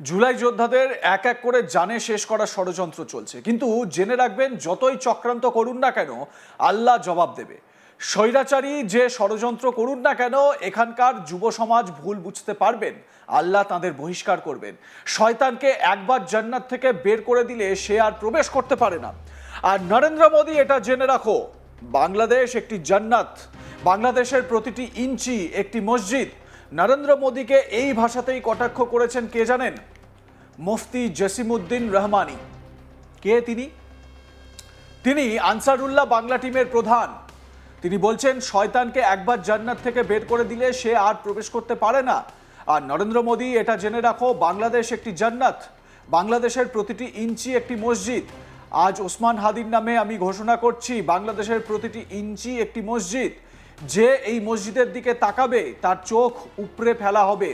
জুলাই যোদ্ধাদের এক এক করে জানে শেষ করার ষড়যন্ত্র চলছে। কিন্তু জেনে রাখবেন, যতই চক্রান্ত করুন না কেন, আল্লাহ জবাব দেবে। স্বৈরাচারী যে ষড়যন্ত্র করুন না কেন, এখানকার যুব সমাজ ভুল বুঝতে পারবেন। আল্লাহ তাদের বহিষ্কার করবেন। শয়তানকে একবার জান্নাত থেকে বের করে দিলে সে আর প্রবেশ করতে পারে না। আর নরেন্দ্র মোদী, এটা জেনে রাখো, বাংলাদেশ একটি জান্নাত। বাংলাদেশের প্রতিটি ইঞ্চি একটি মসজিদ। নরেন্দ্র মোদীকে এই ভাষাতেই কটাক্ষ করেছেন কে জানেন? মুফতি জসিমুদ্দিন রহমানি। কে তিনি? তিনি আনসারুল্লাহ বাংলা টিমের প্রধান। তিনি বলছেন, শয়তানকে একবার জান্নাত থেকে বের করে দিলে সে আর প্রবেশ করতে পারে না। আর নরেন্দ্র মোদী, এটা জেনে রাখো, বাংলাদেশ একটি জান্নাত। বাংলাদেশের প্রতিটি ইঞ্চি একটি মসজিদ। আজ ওসমান হাদির নামে আমি ঘোষণা করছি, বাংলাদেশের প্রতিটি ইঞ্চি একটি মসজিদ। যে এই মসজিদের দিকে তাকাবে, তার চোখ উপড়ে ফেলা হবে,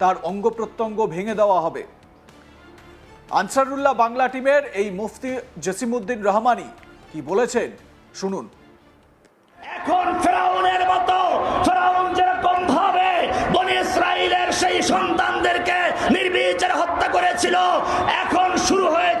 তার অঙ্গ প্রত্যঙ্গ ভেঙে দেওয়া হবে। আনসারুল্লাহ বাংলা টিমের এই মুফতি জসিমুদ্দিন রহমানি কি বলেছেন? শুনুন। এখন ফেরাউনের মতো, ফেরাউন যেরকম ভাবে বনি ইসরায়েলের সেই সন্তানদেরকে নির্বিচারে হত্যা করেছিল, এখন শুরু হয়েছে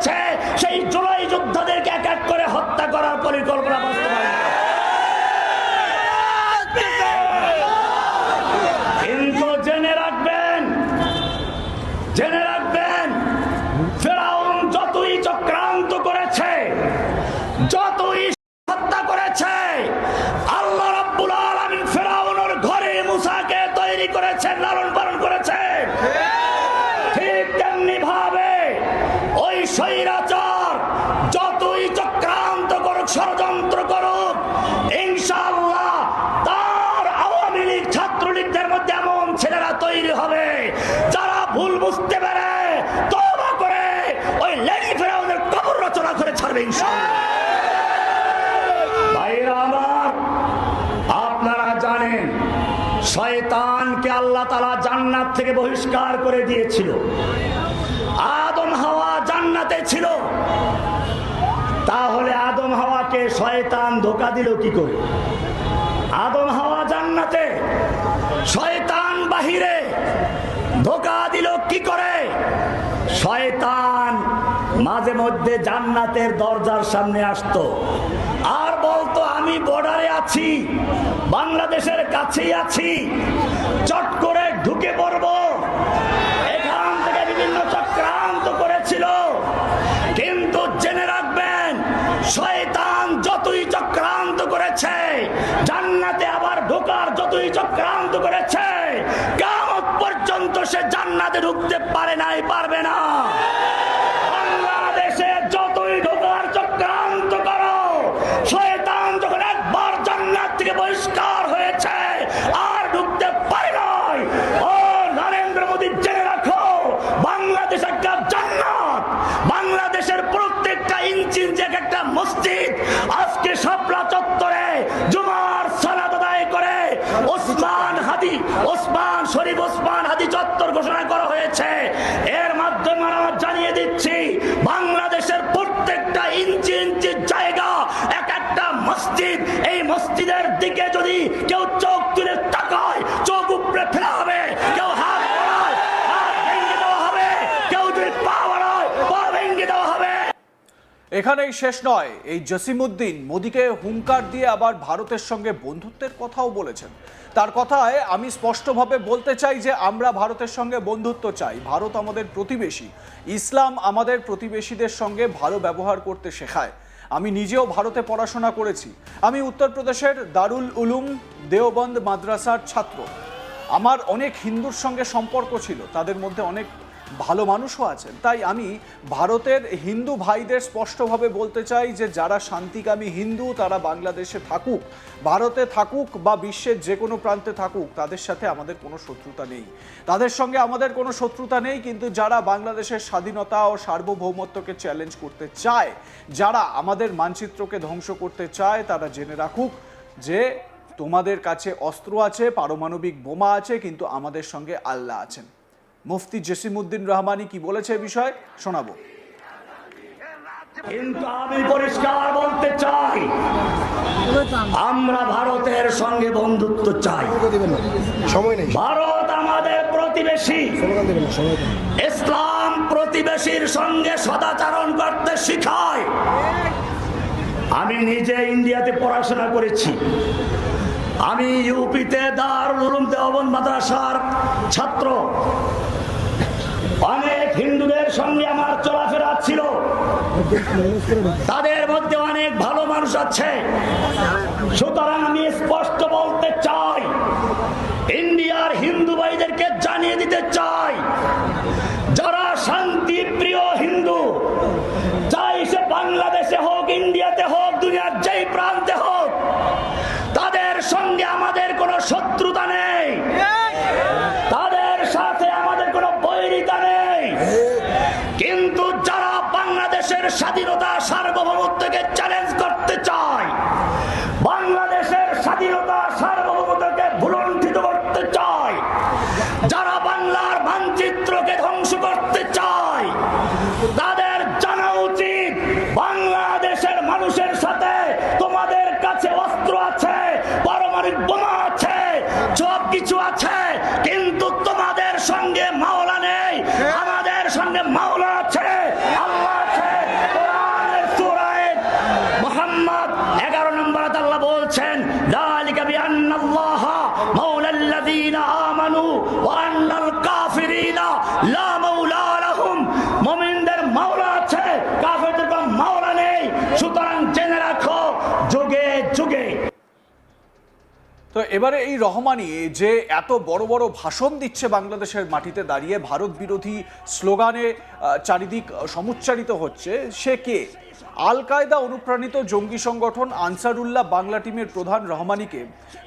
তৈরি করেছেন, লালন পালন করেছেন। ঠিক তেমনি ভাবে ওই স্বৈরাচার যতই চক্রান্ত করুক, ষড়যন্ত্র করুক, ইনশাআল্লাহ তার আওয়ামী লীগ ছাত্রলীগদের মধ্যে এমন ছেলেরা তৈরি হবে ভুল বুঝতে পারে করে ওই লেডি রচনা করে ছাড়বে, ইনশাআল্লাহ ভাইরা আমার আপনারা জানেন শয়তানকে আল্লাহ তালা জান্নাত থেকে বহিষ্কার করে দিয়েছিল। আদম হাওয়া জান্নাতে ছিল। তাহলে আদম হাওয়াকে শয়তান ধোকা দিল কি করে? আদম হাওয়া জান্নাতে, শয়তান বাহিরে ধোকা দিল কি করে? শয়তান মাঝে মধ্যে জান্নাতের দরজার সামনে আসতো। আর বলতো আমি বর্ডারে আছি, বাংলাদেশের কাছেই আছি, চট করে ঢুকে পড়ব। এখান থেকে বিভিন্ন চক্রান্ত করেছিল, কিন্তু জেনে রাখবেন, শয়তান যতই চক্রান্ত করেছে, জান্নাতে আবার ঢোকার যতই চক্রান্ত করেছে কামত পর্যন্ত সে জান্নাতে ঢুকতে পারে নাই, পারবে না বাংলাদেশে যতই ঢোকার চক্রান্ত করো শয়তান যখন একবার জান্নাত থেকে বহিষ্কার হয়েছে আর ঢুকতে পারে নাই ও নরেন্দ্র মোদী জেনে রাখো বাংলাদেশ একটা জান্নাত বাংলাদেশের প্রত্যেকটা ইঞ্চি ইঞ্চি এক একটা মসজিদ আজকে শাপলা চত্বরে জুমার সালাদ আদায় করে ওসমান হাদি ওসমান শরীফ ওসমান হাদি চত্বর ঘোষণা করা হয়েছে। এর মাধ্যমে আমরা জানিয়ে দিচ্ছি, বাংলাদেশের প্রত্যেকটা ইঞ্চি ইঞ্চি জায়গা, এক একটা মসজিদ, এই মসজিদের দিকে যদি কেউ চোখ তুলে তাকায় চোখ উপরে ফেলা হবে কেউ হাত বাড়ায় হাত ভেঙে দেওয়া হবে কেউ যদি পা বাড়ায় পা ভেঙে দেওয়া হবে এখানেই শেষ নয়। এই জসিমুদ্দিন মোদীকে হুঙ্কার দিয়ে আবার ভারতের সঙ্গে বন্ধুত্বের কথাও বলেছেন। তার কথায় আমি স্পষ্টভাবে বলতে চাই যে, আমরা ভারতের সঙ্গে বন্ধুত্ব চাই। ভারত আমাদের প্রতিবেশী। ইসলাম আমাদের প্রতিবেশীদের সঙ্গে ভালো ব্যবহার করতে শেখায়। আমি নিজেও ভারতে পড়াশোনা করেছি। আমি উত্তরপ্রদেশের দারুল উলুম দেওবন্দ মাদ্রাসার ছাত্র। আমার অনেক হিন্দুর সঙ্গে সম্পর্ক ছিল। তাদের মধ্যে অনেক ভালো মানুষও আছেন। তাই আমি ভারতের হিন্দু ভাইদের স্পষ্টভাবে বলতে চাই যে, যারা শান্তিকামী হিন্দু, তারা বাংলাদেশে থাকুক, ভারতে থাকুক বা বিশ্বের যে কোনো প্রান্তে থাকুক, তাদের সাথে আমাদের কোনো শত্রুতা নেই। তাদের সঙ্গে আমাদের কোনো শত্রুতা নেই, কিন্তু যারা বাংলাদেশের স্বাধীনতা ও সার্বভৌমত্বকে চ্যালেঞ্জ করতে চায়, যারা আমাদের মানচিত্রকে ধ্বংস করতে চায়, তারা জেনে রাখুক যে, তোমাদের কাছে অস্ত্র আছে, পারমাণবিক বোমা আছে, কিন্তু আমাদের সঙ্গে আল্লাহ আছেন। মুফতি জসিমুদ্দিন রহমানি কি বলেছে এ বিষয়ে? শোনাবো। কিন্তু আমি পরিষ্কার বলতে চাই আমরা ভারতের সঙ্গে বন্ধুত্ব চাই। সময় নেই। ভারত আমাদের প্রতিবেশী। ইসলাম প্রতিবেশীর সঙ্গে সদাচরণ করতে শিখায়। আমি নিজে ইন্ডিয়াতে পড়াশোনা করেছি। আমি ইউপিতে দারুল উলুম দেওবন্দ মাদ্রাসার ছাত্র। অনেক হিন্দুদের সঙ্গে আমার চলাফেরা ছিল। তাদের মধ্যে অনেক ভালো মানুষ আছে। সুতরাং আমি স্পষ্ট বলতে চাই, ইন্ডিয়ার হিন্দু ভাইদেরকে জানিয়ে দিতে চাই, যারা শান্তি প্রিয় হিন্দু চাই সে বাংলাদেশে হোক, ইন্ডিয়াতে হোক, দুনিয়ার যেই প্রান্তে হোক, তাদের সঙ্গে তো এবারে এই রহমানি যে এত বড় বড় ভাষণ দিচ্ছে বাংলাদেশের মাটিতে দাঁড়িয়ে ভারত বিরোধী স্লোগানে চারিদিক সমুচ্চারিত হচ্ছে, সে কে? আল কায়দা অনুপ্রাণিত জঙ্গি সংগঠন আনসারুল্লাহ বাংলা টিমের প্রধান রহমানিকে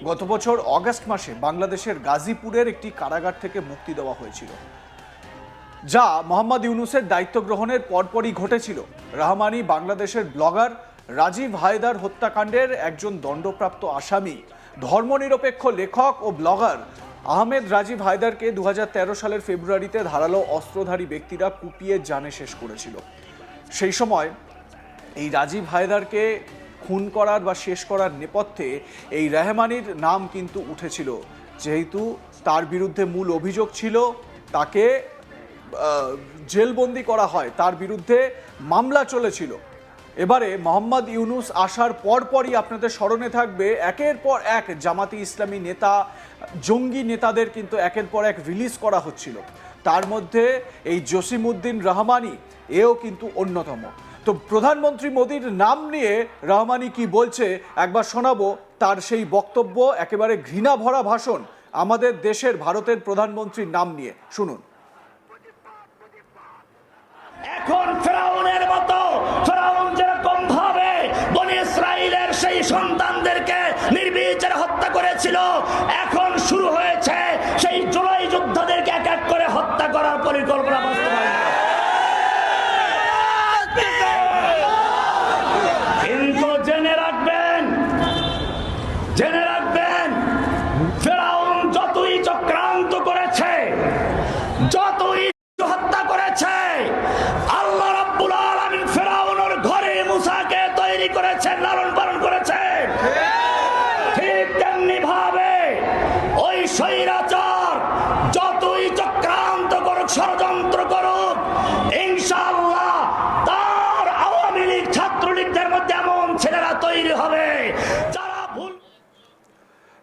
গত বছর অগস্ট মাসে বাংলাদেশের গাজীপুরের একটি কারাগার থেকে মুক্তি দেওয়া হয়েছিল। যা মোহাম্মদ ইউনুসের দায়িত্ব গ্রহণের পরপরই ঘটেছিল। রহমানি বাংলাদেশের ব্লগার রাজীব হায়দার হত্যাকাণ্ডের একজন দণ্ডপ্রাপ্ত আসামি। ধর্মনিরপেক্ষ লেখক ও ব্লগার আহমেদ রাজীব হায়দারকে দু হাজার তেরো সালের ফেব্রুয়ারিতে ধারালো অস্ত্রধারী ব্যক্তিরা কুপিয়ে জানে শেষ করেছিল। সেই সময় এই রাজীব হায়দারকে খুন করার বা শেষ করার নেপথ্যে এই রেহমানির নাম কিন্তু উঠেছিল। যেহেতু তার বিরুদ্ধে মূল অভিযোগ ছিল, তাকে জেলবন্দি করা হয়, তার বিরুদ্ধে মামলা চলেছিল। এবারে মোহাম্মদ ইউনুস আসার পরপরই আপনাদের স্মরণে থাকবে, একের পর এক জামাতি ইসলামী নেতা, জঙ্গি নেতাদের কিন্তু একের পর এক রিলিজ করা হচ্ছিল। তার মধ্যে এই জসিমউদ্দিন রহমানি, এও কিন্তু অন্যতম। তো প্রধানমন্ত্রী মোদীর নাম নিয়ে রহমানি কি বলছে, একবার শোনাবো। তার সেই বক্তব্য, একেবারে ঘৃণা ভরা ভাষণ আমাদের দেশের, ভারতের প্রধানমন্ত্রীর নাম নিয়ে। শুনুন। এখন ফেরাউনের মতো ফেরাউন যেরকম ভাবে বনে ইসরায়েলের সেই সন্তানদেরকে নির্বিচারে হত্যা করেছিল এখন